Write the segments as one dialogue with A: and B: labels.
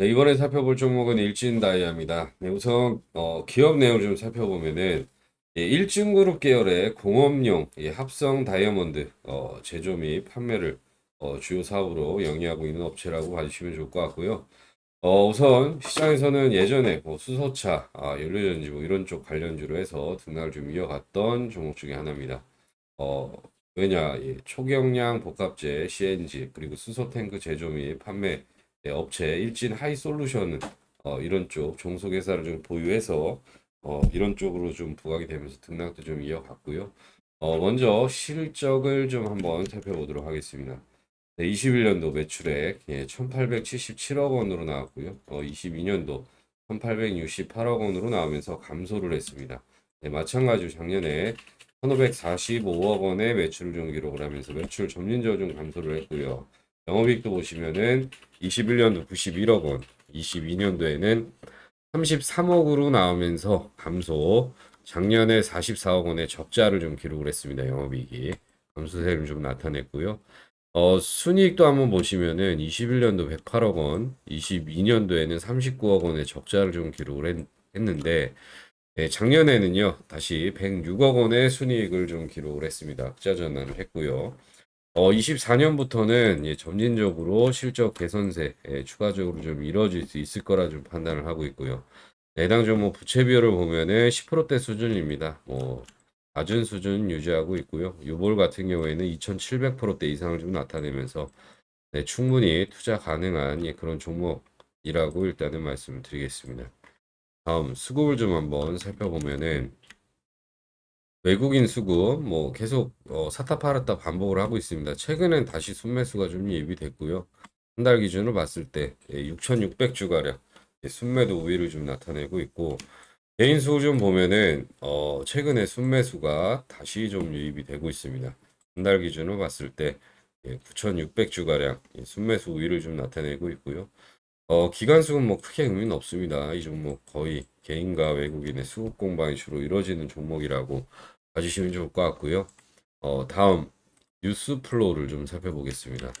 A: 네, 이번에 살펴볼 종목은 일진 다이아입니다. 네, 우선 어, 기업 내용을 좀 살펴보면은 예, 일진그룹 계열의 공업용 예, 합성 다이아몬드 어, 제조 및 판매를 어, 주요 사업으로 영위하고 있는 업체라고 봐주시면 좋을 것 같고요. 어, 우선 시장에서는 예전에 뭐 수소차, 아, 연료전지 뭐 이런 쪽 관련주로 해서 등락을 좀 이어갔던 종목 중에 하나입니다. 어, 왜냐, 예, 초경량 복합재, CNG 그리고 수소 탱크 제조 및 판매 예, 업체 일진 하이 솔루션은 어, 이런 쪽 종속회사를 좀 보유해서 어, 이런 쪽으로 좀 부각이 되면서 등락도 좀 이어갔고요. 어, 먼저 실적을 좀 한번 살펴보도록 하겠습니다. 네, 21년도 매출액 예, 1,877억 원으로 나왔고요. 어, 22년도 1,868억 원으로 나오면서 감소를 했습니다. 네, 마찬가지로 작년에 1,545억 원의 매출을 좀 기록을 하면서 매출 점진적으로 좀 감소를 했고요. 영업이익도 보시면은 21년도 91억 원, 22년도에는 33억으로 나오면서 감소. 작년에 44억 원의 적자를 좀 기록을 했습니다. 영업이익이 감소세를 좀 나타냈고요. 어, 순이익도 한번 보시면은 21년도 108억 원, 22년도에는 39억 원의 적자를 좀 기록을 했, 했는데 예, 작년에는요 다시 106억 원의 순이익을 좀 기록을 했습니다. 흑자 전환을 했고요. 어, 24년부터는 예, 점진적으로 실적 개선세 예, 추가적으로 좀 이루어질 수 있을 거라 좀 판단을 하고 있고요. 해당 종목 부채 비율을 보면은 10%대 수준입니다. 뭐 낮은 수준 유지하고 있고요. 유볼 같은 경우에는 2,700%대 이상을 좀 나타내면서 네, 충분히 투자 가능한 예, 그런 종목이라고 일단은 말씀을 드리겠습니다. 다음 수급을 좀 한번 살펴보면은 외국인 수급 뭐 계속 어, 사타 팔았다 반복을 하고 있습니다. 최근엔 다시 순매수가 좀 예비됐고요. 한 달 기준으로 봤을 때 6,600주가량 순매도 우위를 좀 나타내고 있고 개인 수좀 보면은 어, 최근에 순매수가 다시 좀 유입이 되고 있습니다. 한 달 기준으로 봤을 때 9,600주가량 순매수 우위를 좀 나타내고 있고요. 어, 기간 수급 뭐 크게 의미는 없습니다. 이 종목 거의 개인과 외국인의 수급 공방이 주로 이루어지는 종목이라고 봐주시면 좋을 것 같고요. 어, 다음 뉴스 플로우를 좀 살펴보겠습니다.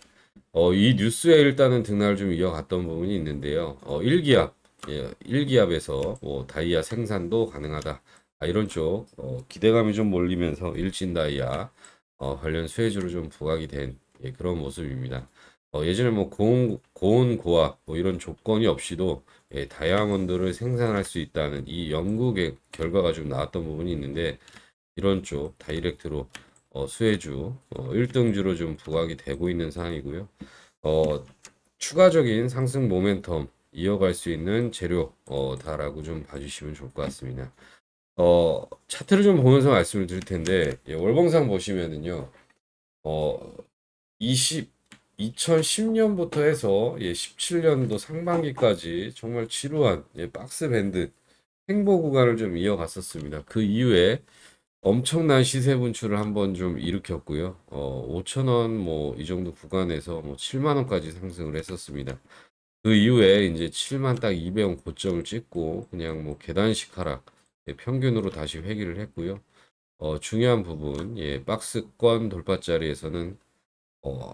A: 어, 이 뉴스에 일단은 등락을 좀 이어갔던 부분이 있는데요. 어, 일기압, 예, 일기압에서 뭐 다이아 생산도 가능하다. 아, 이런 쪽 어, 기대감이 좀 몰리면서 일진 다이아 어, 관련 수혜주로 좀 부각이 된 예, 그런 모습입니다. 어, 예전에 뭐 고온, 고온 고압 뭐 이런 조건이 없이도 예, 다이아몬드를 생산할 수 있다는 이 연구 결과가 좀 나왔던 부분이 있는데 이런 쪽 다이렉트로 어, 수혜주 어, 1등주로 좀 부각이 되고 있는 상황이고요. 어, 추가적인 상승 모멘텀 이어갈 수 있는 재료다라고 좀 봐주시면 좋을 것 같습니다. 어, 차트를 좀 보면서 말씀을 드릴 텐데 예, 월봉상 보시면은요. 어, 20 2010년부터 해서 예, 17년도 상반기까지 정말 지루한 예, 박스 밴드 행보 구간을 좀 이어갔었습니다. 그 이후에 엄청난 시세 분출을 한번 좀 일으켰고요. 어, 5천원 뭐 이 정도 구간에서 뭐 7만 원까지 상승을 했었습니다. 그 이후에 이제 7만 딱 200원 고점을 찍고 그냥 뭐 계단식 하락 예, 평균으로 다시 회귀를 했고요. 어, 중요한 부분 예, 박스권 돌파 자리에서는 어,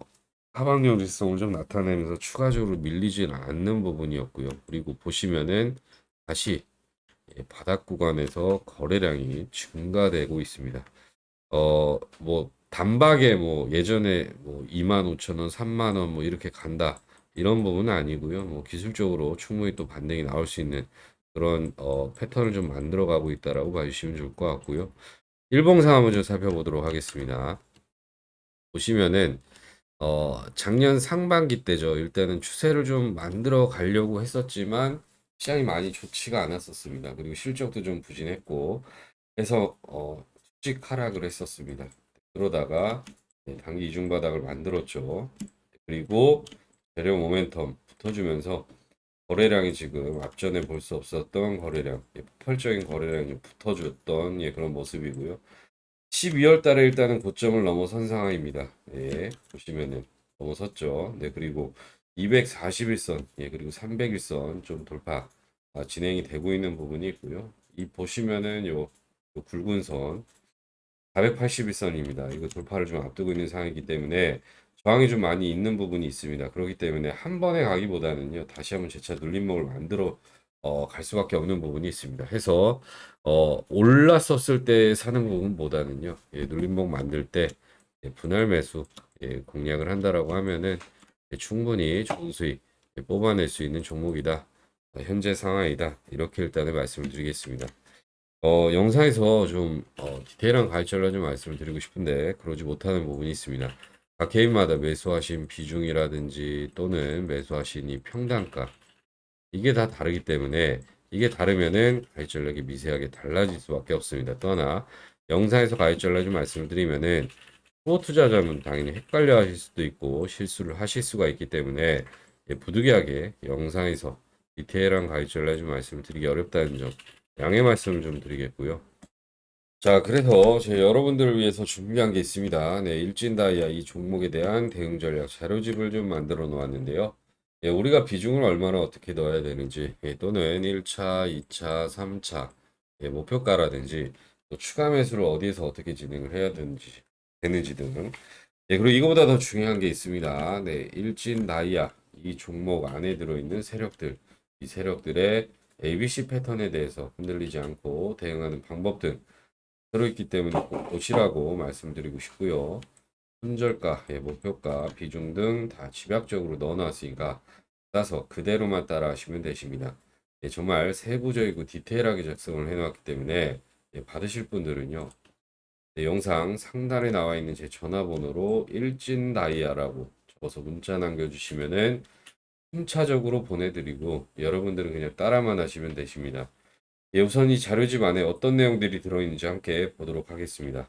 A: 하방력 지성을 좀 나타내면서 추가적으로 밀리진 않는 부분이었고요. 그리고 보시면은 다시 예, 바닥 구간에서 거래량이 증가되고 있습니다. 어, 뭐 단박에 뭐 예전에 뭐 2만 5천 원, 3만 원 뭐 이렇게 간다. 이런 부분은 아니고요. 뭐 기술적으로 충분히 또 반등이 나올 수 있는 그런 어, 패턴을 좀 만들어 가고 있다라고 봐주시면 좋을 것 같고요. 일봉상 한번 좀 살펴보도록 하겠습니다. 보시면은 어, 작년 상반기 때죠. 일단은 추세를 좀 만들어 가려고 했었지만 시장이 많이 좋지가 않았었습니다. 그리고 실적도 좀 부진했고 해서 어, 수직 하락을 했었습니다. 그러다가 네, 단기 이중 바닥을 만들었죠. 그리고 재료 모멘텀 붙어주면서 거래량이 지금 앞전에 볼 수 없었던 거래량, 예, 폭발적인 거래량이 붙어줬던 예, 그런 모습이고요. 12월 달에 일단은 고점을 넘어선 상황입니다. 예, 보시면은 넘어섰죠. 네, 그리고 241선, 예, 그리고 301선 좀 돌파 아, 진행이 되고 있는 부분이 있고요. 이 보시면은 요, 요 굵은 선 481선입니다. 이거 돌파를 좀 앞두고 있는 상황이기 때문에
B: 저항이 좀 많이 있는 부분이 있습니다. 그렇기 때문에 한 번에 가기보다는요, 다시 한번 재차 눌림목을 만들어 어, 갈 수밖에 없는 부분이 있습니다. 해서 어, 올랐었을 때 사는 부분보다는요, 예, 눌림목 만들 때 예, 분할 매수 예, 공략을 한다라고 하면은 예, 충분히 좋은 수익 예, 뽑아낼 수 있는 종목이다. 어, 현재 상황이다. 이렇게 일단은 말씀을 드리겠습니다. 어, 영상에서 좀 어, 디테일한 가이드를 좀 말씀을 드리고 싶은데 그러지 못하는 부분이 있습니다. 각 개인마다 매수하신 비중이라든지 또는 매수하신 이 평단가 이게 다 다르기 때문에 이게 다르면은 가입 전략이 미세하게 달라질 수밖에 없습니다. 또 하나 영상에서 가입 전략 좀 말씀을 드리면은 후보 투자자분 당연히 헷갈려 하실 수도 있고 실수를 하실 수가 있기 때문에 예, 부득이하게 영상에서 디테일한 가입 전략 좀 말씀을 드리기 어렵다는 점 양해 말씀을 좀 드리겠고요. 자, 그래서 제 여러분들을 위해서 준비한 게 있습니다. 네, 일진 다이아 이 종목에 대한 대응 전략 자료집을 좀 만들어 놓았는데요. 예, 우리가 비중을 얼마나 어떻게 넣어야 되는지, 예, 또는 1차, 2차, 3차, 예, 목표가라든지, 또 추가 매수를 어디에서 어떻게 진행을 해야 되는지, 되는지 등. 예, 그리고 이거보다 더 중요한 게 있습니다. 네, 일진 다이아 이 종목 안에 들어있는 세력들, 이 세력들의 ABC 패턴에 대해서 흔들리지 않고 대응하는 방법 등 들어있기 때문에 꼭 보시라고 말씀드리고 싶고요. 손절가, 예, 목표가, 비중 등 다 집약적으로 넣어놨으니까 따서 그대로만 따라 하시면 되십니다. 예, 정말 세부적이고 디테일하게 작성을 해놨기 때문에 예, 받으실 분들은요. 네, 영상 상단에 나와 있는 제 전화번호로 일진 다이아라고 적어서 문자 남겨주시면은 순차적으로 보내드리고 여러분들은 그냥 따라만 하시면 되십니다. 예, 우선 이 자료집 안에 어떤 내용들이 들어있는지 함께 보도록 하겠습니다.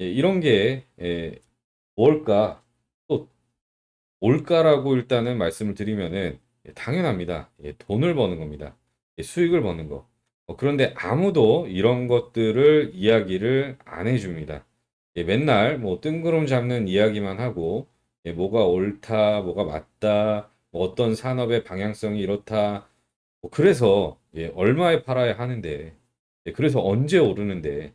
B: 예, 이런 게 예, 뭘까? 또 뭘까라고 일단은 말씀을 드리면은 예, 당연합니다. 예, 돈을 버는 겁니다. 예, 수익을 버는 거. 어, 그런데 아무도 이런 것들을 이야기를 안 해줍니다. 예, 맨날 뭐 뜬구름 잡는 이야기만 하고 예, 뭐가 옳다, 뭐가 맞다, 뭐 어떤 산업의 방향성이 이렇다. 뭐 그래서 예, 얼마에 팔아야 하는데, 예, 그래서 언제 오르는데